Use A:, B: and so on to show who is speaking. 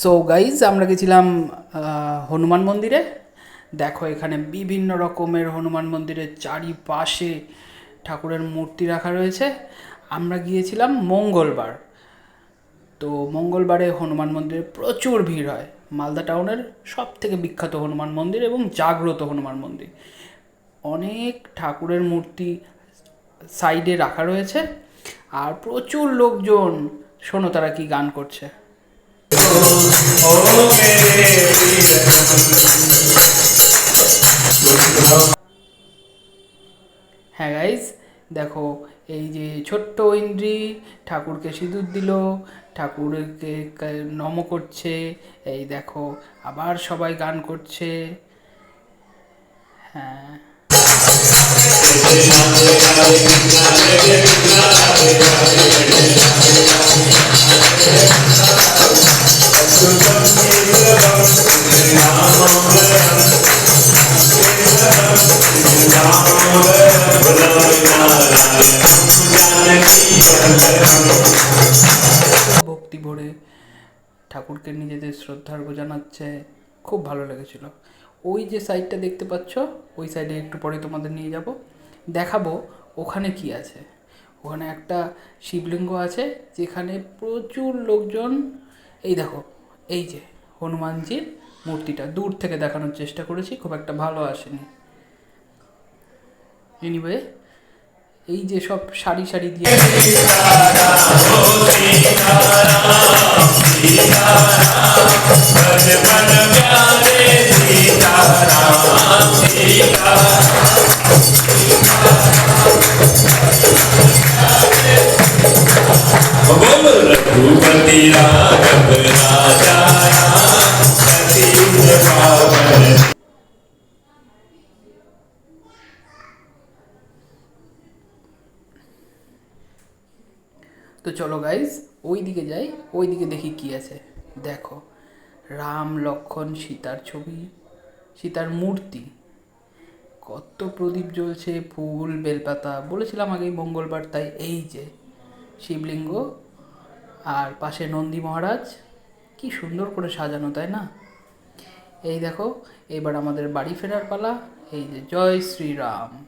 A: So guys আমরা গেছিলাম হনুমান মন্দিরে। দেখো, এখানে বিভিন্ন রকমের হনুমান মন্দিরের চারিপাশে ঠাকুরের মূর্তি রাখা রয়েছে। আমরা গিয়েছিলাম মঙ্গলবার। তো মঙ্গলবারে হনুমান মন্দিরে প্রচুর ভিড় হয়। মালদা টাউনের সব থেকে বিখ্যাত হনুমান মন্দির এবং জাগ্রত হনুমান মন্দির। অনেক ঠাকুরের মূর্তি সাইডে রাখা রয়েছে। আর প্রচুর লোকজন, শোনো তারা কি গান করছে। হ্যাঁ গাইজ দেখো, এই যে ছোট্ট ইন্দ্রি ঠাকুরকে সিঁদুর দিল, ঠাকুরকে নম করছে, এই দেখো, আবার সবাই গান করছে। হ্যাঁ। ঠাকুরকে নিজেদের শ্রদ্ধার্ঘ জানাচ্ছে খুব ভালো লেগেছিল। ওই যে সাইডটা দেখতে পাচ্ছ, ওই সাইডে একটু পরে তোমাদের নিয়ে যাব। দেখাবো ওখানে কি আছে। ওখানে একটা শিবলিঙ্গ আছে, যেখানে প্রচুর লোকজন, এই দেখো, এই যে হনুমানজির মূর্তিটা। দূর থেকে দেখানোর চেষ্টা করেছি, খুব একটা ভালো আসেনি। এনিওয়ে এই যে সব সারি সারি দিয়ে
B: रघुपति राघव राजा राम, पतित पावन
A: তো চলো গাইজ ওই দিকে যাই ওই দিকে দেখি কি আছে দেখো রাম লক্ষণ সীতার ছবি সীতার মূর্তি কত প্রদীপ জ্বলছে ফুল বেলপাতা বলেছিলাম আগেই মঙ্গলবার তাই এই যে শিবলিঙ্গ আর পাশে নন্দী মহারাজ। কি সুন্দর করে সাজানো, তাই না? এই দেখো এবার আমাদের বাড়ি ফেরার পালা। এই যে জয় শ্রীরাম।